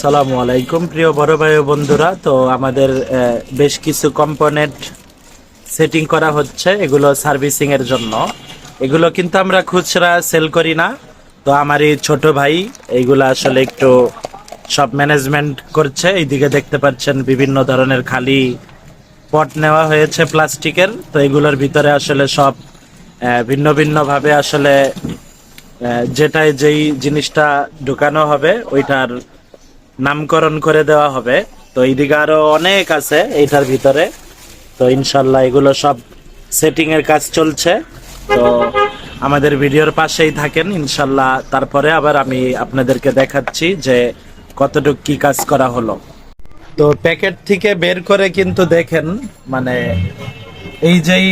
সালামু আলাইকুম, প্রিয় বড় ভাই বন্ধুরা। তো আমাদের বেশ কিছু কম্পোনেন্ট সেটিং করা হচ্ছে এগুলো সার্ভিসিং এর জন্য। এগুলো কিন্তু আমরা খুচরা সেল করি না। তো আমারই ছোট ভাই এইগুলো আসলে একটু সব ম্যানেজমেন্ট করছে। এইদিকে দেখতে পাচ্ছেন বিভিন্ন ধরনের খালি পট নেওয়া হয়েছে প্লাস্টিকের। তো এগুলোর ভিতরে আসলে সব ভিন্ন ভিন্ন ভাবে আসলে যেটায় যেই জিনিসটা ঢুকানো হবে ওইটার নামকরণ করে দেওয়া হবে। তো এইদিকে আরও অনেক আছে এইটার ভিতরে। তো ইনশাল্লাহ এগুলো সব সেটিং এর কাজ চলছে। তো আমাদের ভিডিওর পাশেই থাকেন, ইনশাল্লাহ তারপরে আবার আমি আপনাদেরকে দেখাচ্ছি যে কতটুক কি কাজ করা হলো। তো প্যাকেট থেকে বের করে কিন্তু দেখেন মানে এই যেই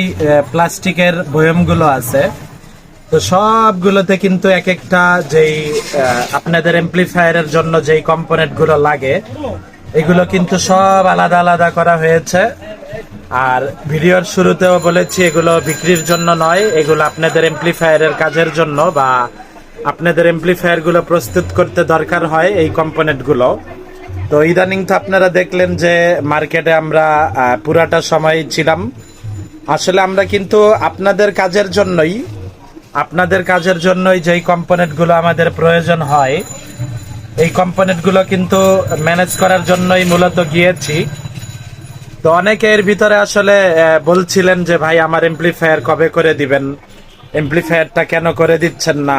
প্লাস্টিকের বয়মগুলো আছে তো সবগুলোতে কিন্তু এক একটা যেই আপনাদের এমপ্লিফায়ারের জন্য যেই কম্পোনেন্টগুলো লাগে, এগুলো কিন্তু সব আলাদা আলাদা করা হয়েছে। আর ভিডিওর শুরুতেও বলেছি, এগুলো বিক্রির জন্য নয়, এগুলো আপনাদের এমপ্লিফায়ারের কাজের জন্য বা আপনাদের এমপ্লিফায়ারগুলো প্রস্তুত করতে দরকার হয় এই কম্পোনেন্টগুলো তো ইদানিং তো আপনারা দেখলেন যে মার্কেটে আমরা পুরাটা সময় ছিলাম। আসলে আমরা কিন্তু আপনাদের কাজের জন্যই আপনাদের কাজের জন্যই যেই কম্পোনেন্টগুলো আমাদের প্রয়োজন হয়, এই কম্পোনেন্টগুলো কিন্তু ম্যানেজ করার জন্যই মূলত গিয়েছি। তো অনেকে এর ভিতরে আসলে বলছিলেন যে, ভাই, আমার এমপ্লিফায়ার কবে করে দিবেন? এমপ্লিফায়ারটা কেন করে দিচ্ছেন না?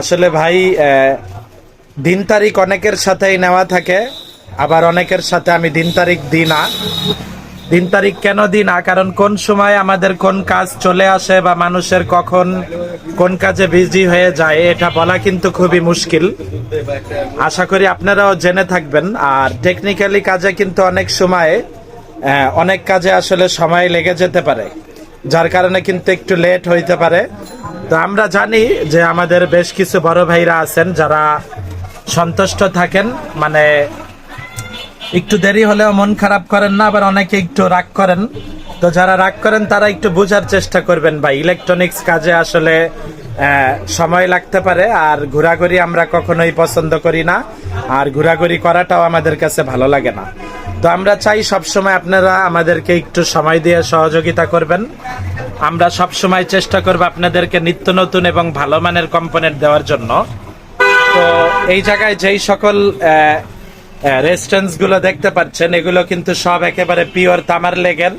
আসলে ভাই দিন তারিখ অনেকের সাথেই নেওয়া থাকে, আবার অনেকের সাথে আমি দিন তারিখ দিই না। দিন তারিখ কেন দিন? কারণ কোন সময় আমাদের কোন কাজ চলে আসে বা মানুষের কখন কোন কাজে বিজি হয়ে যায়, এটা বলা কিন্তু খুবই মুশকিল। আশা করি আপনারাও জেনে থাকবেন। আর টেকনিক্যালি কাজে কিন্তু অনেক সময় অনেক কাজে আসলে সময় লেগে যেতে পারে, যার কারণে কিন্তু একটু লেট হইতে পারে। তো আমরা জানি যে আমাদের বেশ কিছু বড় ভাইরা আছেন যারা সন্তুষ্ট থাকেন মানে একটু দেরি হলেও মন খারাপ করেন না, আবার অনেকে একটু রাগ করেন। তো যারা রাগ করেন, তারা একটু বোঝার চেষ্টা করবেন ভাই। ইলেকট্রনিক্স কাজে আসলে সময় লাগতে পারে, আর ঘোরাঘুরি আমরা কখনোই পছন্দ করি না, আর ঘোরাঘুরি করাটাও আমাদের কাছে ভালো লাগে না। তো আমরা চাই সবসময় আপনারা আমাদেরকে একটু সময় দিয়ে সহযোগিতা করবেন। আমরা সব সময় চেষ্টা করব আপনাদেরকে নিত্য নতুন এবং ভালো মানের কম্পোনেন্ট দেওয়ার জন্য। তো এই জায়গায় যেই সকল রেস্টুরেন্টসগুলো দেখতে পাচ্ছেন, এগুলো কিন্তু সব একেবারে পিওর তামার লেগের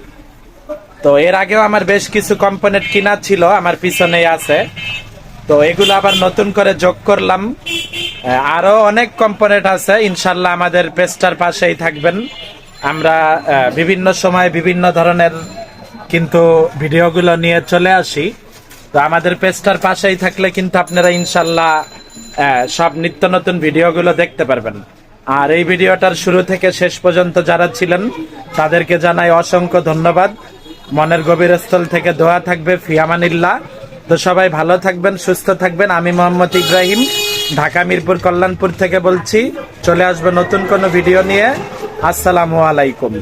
তো এর আগেও আমার বেশ কিছু কম্পোনেন্ট কিনা ছিল, আমার পিছনেই আছে। তো এগুলো আবার নতুন করে যোগ করলাম। আরও অনেক কম্পোনেন্ট আছে, ইনশাল্লাহ আমাদের পেজটার পাশেই থাকবেন। আমরা বিভিন্ন সময় বিভিন্ন ধরনের কিন্তু ভিডিওগুলো নিয়ে চলে আসি। তো আমাদের পেজটার পাশেই থাকলে কিন্তু আপনারা ইনশাল্লাহ সব নিত্য নতুন ভিডিওগুলো দেখতে পারবেন। আর এই ভিডিওটার শুরু থেকে শেষ পর্যন্ত যারা ছিলেন, তাদেরকে জানাই অসংখ্য ধন্যবাদ। মনের গভীর স্থল থেকে দোয়া থাকবে ফিয়ামানিল্লাহ। তো সবাই ভালো থাকবেন, সুস্থ থাকবেন। আমি মোহাম্মদ ইব্রাহিম, ঢাকা মিরপুর কল্যাণপুর থেকে বলছি, চলে আসবে নতুন কোনো ভিডিও নিয়ে। আসসালামু আলাইকুম।